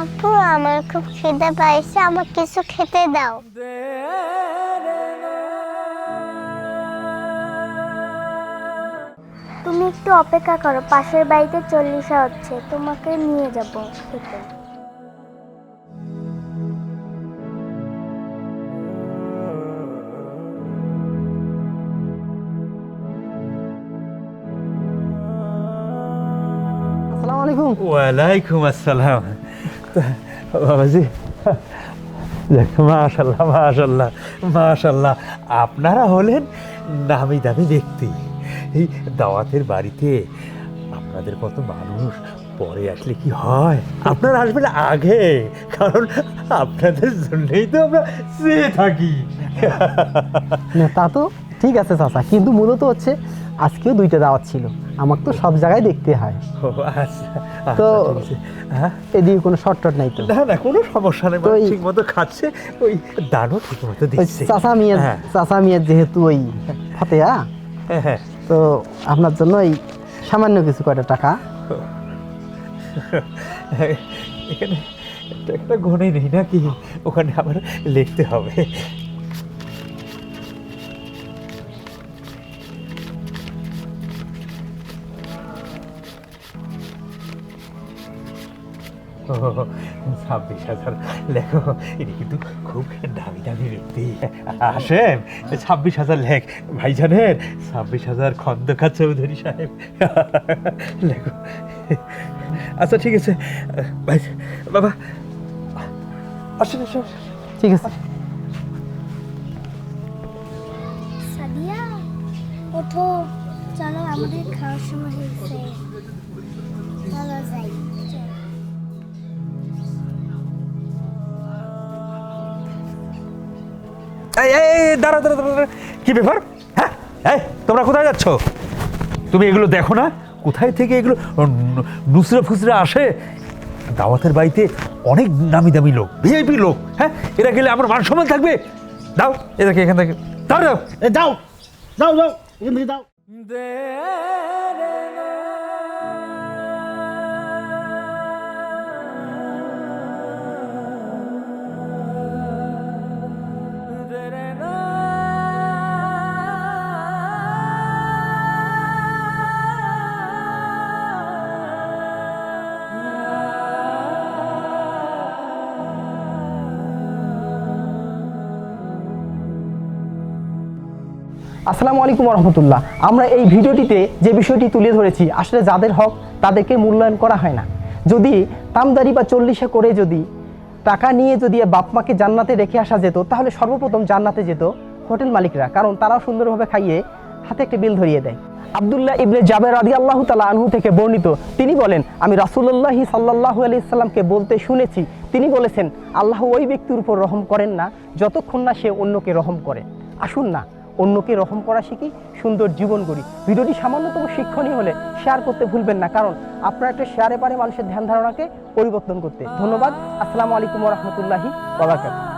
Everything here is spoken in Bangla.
আপু, আমার খুব খিদে পাইছে আমার কিছু খেতে দাও। তুমি একটু অপেক্ষা করো, পাশের বাড়িতে চল্লিশা হচ্ছে, তোমাকে নিয়ে যাব খেতে। আলাইকুম। ওয়ালাইকুম আসসালাম। বাবাজি দেখ মাশাল্লাহ মাশাল্লাহ মাশাল্লাহ আপনারা হলেন নামি দামি ব্যক্তি। এই দাওয়াতের বাড়িতে আপনাদের কত মানুষ পরে আসলে কি হয়? আপনারা আসবেন আগে কারণ আপনাদের জন্যই তো আমরা চেয়ে থাকি। না তা তো ঠিক আছে চাচা কিন্তু মূলত হচ্ছে আজকেও দুইটা দাওয়াত ছিল। আমাকে তো সব জায়গায় দেখতে হয়। আচ্ছা। তো আচ্ছা, আছে। হ্যাঁ? এদিকে কোনো শর্ট টট নাই তো। না না কোনো সমস্যা নেই তো ঠিক মতো খাচ্ছে। ওই দানও ঠিক মতো দিচ্ছে। চাচা মিয়া হ্যাঁ। চাচা মিয়া যেহেতু ওই ফতেয়া হ্যাঁ, হ্যাঁ। তো আপনার জন্য এই সামান্য কিছু কয়টা টাকা? এখানে একটা একটা ঘনে নেই নাকি? ওখানে আবার লিখতে হবে। ছাব্বিশ হাজার। লেখো ইনি কিন্তু খুব দামি দামি ব্যক্তি। আসেন ছাব্বিশ হাজার লেখ। ভাইজানের ছাব্বিশ হাজার খন্দকার চৌধুরী সাহেব। লেখো। আচ্ছা ঠিক আছে। ভাই বাবা আসেন আসেন আসেন। ঠিক আছে। সাদিয়া ওঠো। চলো আমাদের খাওয়ার সময় হয়েছে। চলো যাই। এই এই দাঁড়া দাঁড়া দাঁড়া দাঁড়া। কি ব্যাপার? হ্যাঁ? এই তোমরা কোথায় যাচ্ছ? তুমি এগুলো দেখো না? কোথায় থেকে এগুলো নুসরা ফুসরা আসে? দাওয়াতের বাড়িতে অনেক নামি দামি লোক ভিআইপি লোক হ্যাঁ? এরা গেলে আমার মান সম্মান থাকবে। দাও এদেরকে এখান থেকে। দাও দাও। দাও যাও দাও এখান আসসালামু আলাইকুম রহমতুল্লাহ আমরা এই ভিডিওটিতে যে বিষয়টি তুলে ধরেছি, আসলে যাদের হক তাদেরকে মূল্যায়ন করা হয় না। যদি তামদারি বা চল্লিশে করে যদি টাকা নিয়ে যদি বাপ মাকে জান্নাতে রেখে আসা যেত, তাহলে সর্বপ্রথম জান্নাতে যেত হোটেল মালিকরা, কারণ তারাও সুন্দরভাবে খাইয়ে হাতে একটা বিল ধরিয়ে দেয়। আবদুল্লাহ ইবনে জাবের রাদি আল্লাহ তালা আনহু থেকে বর্ণিত, তিনি বলেন, আমি রাসুল্লাহি সাল্লাহ আলি ইসলামকে বলতে শুনেছি। তিনি বলেছেন, আল্লাহ ওই ব্যক্তির উপর রহম করেন না, যতক্ষণ না সে অন্যকে রহম করে। আসুন না অন্যকে রহম করা শিখি, সুন্দর জীবন করি ভিডিওটি সামান্যতম শিক্ষণীয় হলে শেয়ার করতে ভুলবেন না, কারণ আপনার একটা শেয়ারে পারে মানুষের ধ্যান ধারণাকে পরিবর্তন করতে। ধন্যবাদ, আসসালামু আলাইকুম রহমতুল্লাহি বাবাকাত